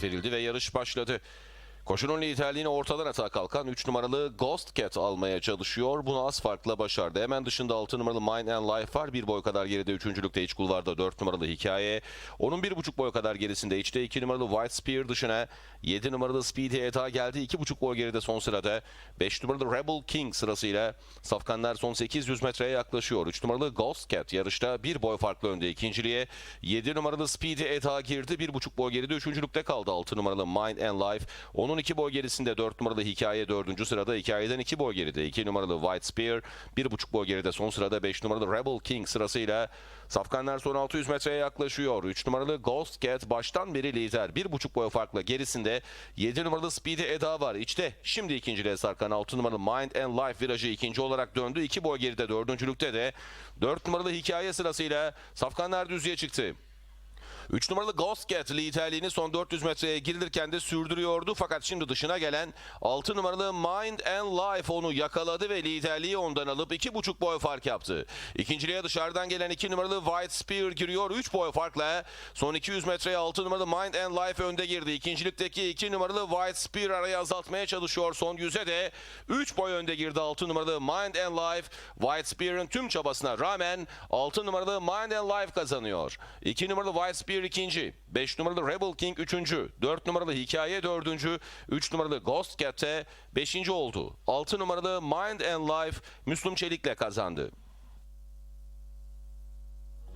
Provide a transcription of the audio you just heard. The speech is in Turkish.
start verildi ve yarış başladı. Koşunun liderliğini ortadan atağa kalkan 3 numaralı Ghost Cat almaya çalışıyor. Bunu az farkla başardı. Hemen dışında 6 numaralı Mind and Life var. Bir boy kadar geride 3. iç kulvarda 4 numaralı Hikaye. Onun 1,5 boy kadar gerisinde içte 2 numaralı White Spear dışına 7 numaralı Speedy Eta geldi. 2,5 boy geride son sırada. 5 numaralı Rebel King sırasıyla Safkanlar son 800 metreye yaklaşıyor. 3 numaralı Ghost Cat yarışta bir boy farklı önde ikinciliğe. 7 numaralı Speedy Eta girdi. 1,5 boy geride 3. kaldı. 6 numaralı Mind and Life. Onun 2 boy gerisinde 4 numaralı Hikaye 4. sırada. Hikayeden 2 boy geride. 2 numaralı White Spear. 1,5 boy geride son sırada. 5 numaralı Rebel King sırasıyla Safkanlar son 600 metreye yaklaşıyor. 3 numaralı Ghost Cat baştan beri lider. 1,5 boy farkla gerisinde 7 numaralı Speedy Eda var. İşte şimdi ikinciliğe sarkan 6 numaralı Mind and Life virajı ikinci olarak döndü. 2 boy geride dördüncülükte de 4 numaralı Hikaye sırasıyla Safkanlar düzlüğe çıktı. 3 numaralı Ghost Cat liderliğini son 400 metreye girilirken de sürdürüyordu. Fakat şimdi dışına gelen 6 numaralı Mind and Life onu yakaladı ve liderliği ondan alıp 2,5 boy fark yaptı. İkinciliğe dışarıdan gelen 2 numaralı White Spear giriyor. 3 boy farkla son 200 metreye 6 numaralı Mind and Life önde girdi. İkincilikteki 2 numaralı White Spear arayı azaltmaya çalışıyor. Son 100'e de 3 boy önde girdi 6 numaralı Mind and Life. White Spear'ın tüm çabasına rağmen 6 numaralı Mind and Life kazanıyor. 2 numaralı White Spear ikinci. 5 numaralı Rebel King üçüncü. 4 numaralı Hikaye dördüncü. 3 numaralı Ghost Cat'te beşinci oldu. 6 numaralı Mind and Life Müslüm Çelik'le kazandı.